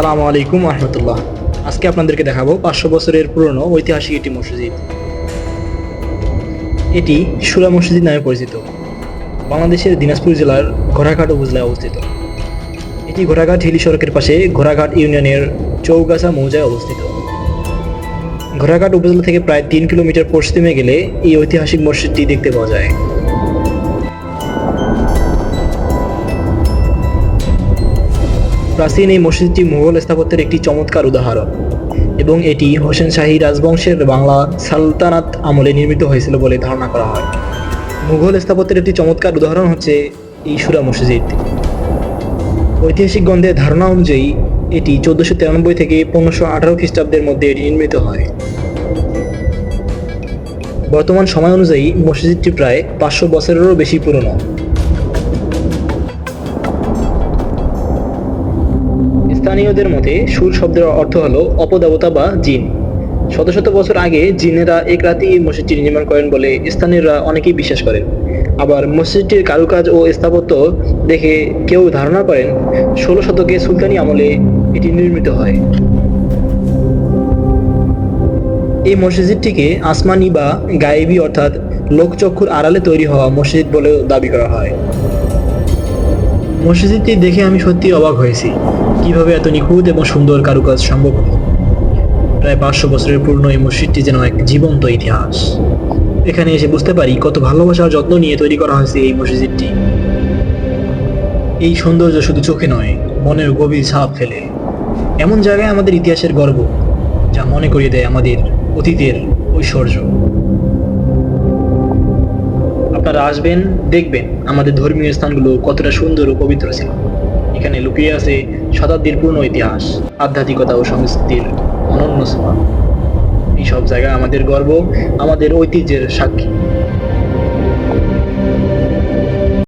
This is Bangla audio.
আসসালামু আলাইকুম আহমতুল্লাহ। আজকে আপনাদেরকে দেখাবো পাঁচশো বছরের পুরনো ঐতিহাসিক একটি মসজিদ। এটি সুরা মসজিদ নামে পরিচিত। বাংলাদেশের দিনাজপুর জেলার ঘোড়াঘাট উপজেলায় অবস্থিত। এটি ঘোড়াঘাট হিলি সড়কের পাশে ঘোড়াঘাট ইউনিয়নের চৌগাছা মৌজায় অবস্থিত। ঘোড়াঘাট উপজেলা থেকে প্রায় তিন কিলোমিটার পশ্চিমে গেলে এই ঐতিহাসিক মসজিদটি দেখতে পাওয়া যায়। প্রাচীন এই মসজিদটি মুঘল স্থাপত্যের একটি চমৎকার উদাহরণ এবং এটি হোসেন শাহী রাজবংশের বাংলা সালতানাত আমলে নির্মিত হয়েছিল বলে ধারণা করা হয়। মুঘল স্থাপত্যের একটি চমৎকার উদাহরণ হচ্ছে এই সুরা মসজিদ। ঐতিহাসিক গ্রন্থের ধারণা অনুযায়ী, এটি চোদ্দোশো তিরানব্বই থেকে পনেরোশো আঠারো খ্রিস্টাব্দের মধ্যে এটি নির্মিত হয়। বর্তমান সময় অনুযায়ী মসজিদটি প্রায় পাঁচশো বছরেরও বেশি পুরনো। স্থানীয়দের মতে, সুর শব্দের অর্থ হলো অপদেবতা বা জিন। শত শত বছর আগে জিনেরা এক রাতে এই মসজিদটি নির্মাণ করেন বলে স্থানীয়রা অনেকেই বিশ্বাস করেন। আবার মসজিদটির কারুকাজ ও স্থাপত্য দেখে কেউ ধারণা করেন, ষোলো শতকে সুলতানি আমলে এটি নির্মিত হয়। এই মসজিদটিকে আসমানি বা গায়েবী অর্থাৎ লোকচক্ষুর আড়ালে তৈরি হওয়া মসজিদ বলেও দাবি করা হয়। মসজিদটি দেখে আমি সত্যি অবাক হয়েছি। কীভাবে এত নিখুঁত এবং সুন্দর কারুকাজ সম্ভব হলো? প্রায় পাঁচশো বছরের পুরনো এই মসজিদটি যেন এক জীবন্ত ইতিহাস। এখানে এসে বুঝতে পারি কত ভালোবাসা আর যত্ন নিয়ে তৈরি করা হয়েছে এই মসজিদটি। এই সৌন্দর্য শুধু চোখে নয়, মনের গভীর ছাপ ফেলে। এমন জায়গায় আমাদের ইতিহাসের গর্ব, যা মনে করিয়ে দেয় আমাদের অতীতের ঐশ্বর্য। আপনারা আসবেন, দেখবেন আমাদের ধর্মীয় স্থানগুলো কতটা সুন্দর ও পবিত্র ছিল। এখানে লুকিয়ে আছে শতাব্দীর পূর্ণ ইতিহাস, আধ্যাত্মিকতা ও সংস্কৃতির অনন্য ছোঁয়া এইসব জায়গা আমাদের গর্ব, আমাদের ঐতিহ্যের সাক্ষী।